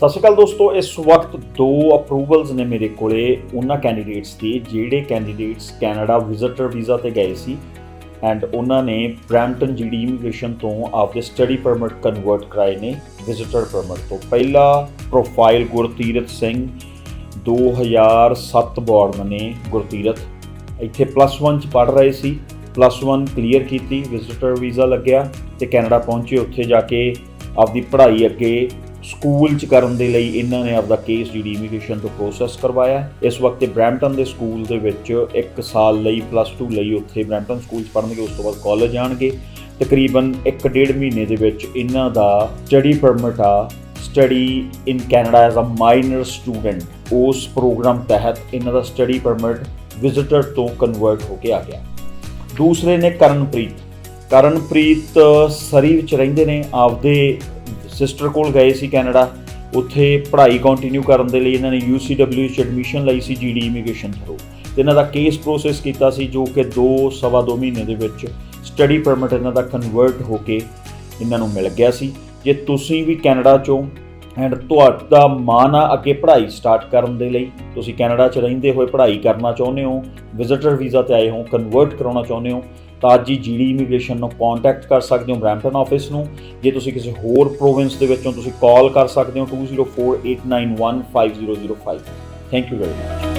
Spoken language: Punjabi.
ਸਤਿ ਸ਼੍ਰੀ ਅਕਾਲ ਦੋਸਤੋ, ਇਸ ਵਕਤ ਦੋ ਅਪਰੂਵਲਸ ਨੇ ਮੇਰੇ ਕੋਲੇ ਉਹਨਾਂ ਕੈਂਡੀਡੇਟਸ ਦੀ ਜਿਹੜੇ ਕੈਂਡੀਡੇਟਸ ਕੈਨੇਡਾ ਵਿਜ਼ਿਟਰ ਵੀਜ਼ਾ ਤੇ ਗਏ ਸੀ ਐਂਡ ਉਹਨਾਂ ਨੇ ਬ੍ਰੈਂਟਨ ਜੀਡੀ ਇਮੀਗ੍ਰੇਸ਼ਨ ਤੋਂ ਆਪਦੇ ਸਟੱਡੀ ਪਰਮਿਟ ਕਨਵਰਟ ਕਰਾਏ ਨੇ ਵਿਜ਼ਿਟਰ ਪਰਮਿਟ ਤੋਂ। ਪਹਿਲਾ ਪ੍ਰੋਫਾਈਲ ਗੁਰਤੀਰਤ ਸਿੰਘ 2007 ਬੋਰਨ ਨੇ ਗੁਰਤੀਰਤ ਇੱਥੇ ਪਲੱਸ 1 ਚ ਪੜ ਰਹੇ ਸੀ ਪਲੱਸ 1 ਕਲੀਅਰ ਕੀਤੀ ਵਿਜ਼ਿਟਰ ਵੀਜ਼ਾ ਲੱਗਿਆ ਤੇ ਕੈਨੇਡਾ ਪਹੁੰਚੇ। ਉੱਥੇ ਜਾ ਕੇ ਆਪਦੀ ਪੜ੍ਹਾਈ ਅੱਗੇ ਸਕੂਲ ਚ ਕਰਨ ਦੇ ਲਈ ਇਹਨਾਂ ਨੇ ਆਪਦਾ ਕੇਸ ਜਿਹੜੀ ਇਮੀਗ੍ਰੇਸ਼ਨ ਤੋਂ ਪ੍ਰੋਸੈਸ ਕਰਵਾਇਆ ਇਸ ਵਕਤ ਇਹ ਬ੍ਰੈਂਪਟਨ ਦੇ ਸਕੂਲ ਦੇ ਵਿੱਚ 1 ਸਾਲ ਲਈ ਪਲੱਸ 2 ਲਈ ਉੱਥੇ ਬ੍ਰੈਂਪਟਨ ਸਕੂਲ ਚ ਪੜ੍ਹਨਗੇ, ਉਸ ਤੋਂ ਬਾਅਦ ਕਾਲਜ ਜਾਣਗੇ ਤਕਰੀਬਨ 1.5 ਮਹੀਨੇ ਦੇ ਵਿੱਚ ਇਹਨਾਂ ਦਾ ਸਟੱਡੀ ਪਰਮਿਟ ਆ study in Canada as a minor student ਉਸ ਪ੍ਰੋਗਰਾਮ ਤਹਿਤ ਇਹਨਾਂ ਦਾ ਸਟੱਡੀ ਪਰਮਿਟ ਵਿਜ਼ਿਟਰ ਤੋਂ ਕਨਵਰਟ ਹੋ ਕੇ ਆ ਗਿਆ। ਦੂਸਰੇ ਨੇ ਕਰਨਪ੍ਰੀਤ। ਕਰਨਪ੍ਰੀਤ ਸਰੀ ਵਿੱਚ ਰਹਿੰਦੇ ਨੇ, ਆਪਦੇ ਸਿਸਟਰ ਕੋਲ ਗਏ ਸੀ ਕੈਨੇਡਾ, ਉੱਥੇ ਪੜ੍ਹਾਈ ਕੰਟੀਨਿਊ ਕਰਨ ਦੇ ਲਈ ਇਹਨਾਂ ਨੇ UCW ਚ ਐਡਮਿਸ਼ਨ ਲਈ ਸੀ GD ਇਮੀਗ੍ਰੇਸ਼ਨ ਥਰੂ ਤੇ। ਇਹਨਾਂ ਦਾ ਕੇਸ ਪ੍ਰੋਸੈਸ ਕੀਤਾ ਸੀ ਜੋ ਕਿ 2 ਸਵਾ 2 ਮਹੀਨੇ ਦੇ ਵਿੱਚ ਸਟੱਡੀ ਪਰਮਿਟ ਇਹਨਾਂ ਦਾ ਕਨਵਰਟ ਹੋ ਕੇ ਇਹਨਾਂ ਨੂੰ ਮਿਲ ਗਿਆ ਸੀ। ਜੇ ਤੁਸੀਂ ਵੀ ਕੈਨੇਡਾ ਚੋਂ ਐਂਡ ਤੁਹਾਡਾ ਮਨ ਆ ਅੱਗੇ ਪੜ੍ਹਾਈ ਸਟਾਰਟ ਕਰਨ ਦੇ ਲਈ ਤੁਸੀਂ ਕੈਨੇਡਾ 'ਚ ਰਹਿੰਦੇ ਹੋਏ ਪੜ੍ਹਾਈ ਕਰਨਾ ਚਾਹੁੰਦੇ ਹੋ ਵਿਜ਼ਿਟਰ ਵੀਜ਼ਾ ਤੇ ਆਏ ਹੋ ਕਨਵਰਟ ਕਰਾਉਣਾ ਚਾਹੁੰਦੇ ਹੋ, ਤਾਂ ਅੱਜ ਹੀ ਜੀਡੀ ਇਮੀਗ੍ਰੇਸ਼ਨ ਨੂੰ ਕੰਟੈਕਟ ਕਰ ਸਕਦੇ ਹੋ ਬ੍ਰੈਂਪਟਨ ਆਫਿਸ ਨੂੰ। ਜੇ ਤੁਸੀਂ ਕਿਸੇ ਹੋਰ ਪ੍ਰੋਵਿੰਸ ਦੇ ਵਿੱਚੋਂ ਤੁਸੀਂ ਕਾਲ ਕਰ ਸਕਦੇ ਹੋ 2048915005 ਥੈਂਕ ਯੂ ਵੈਰੀ ਮਚ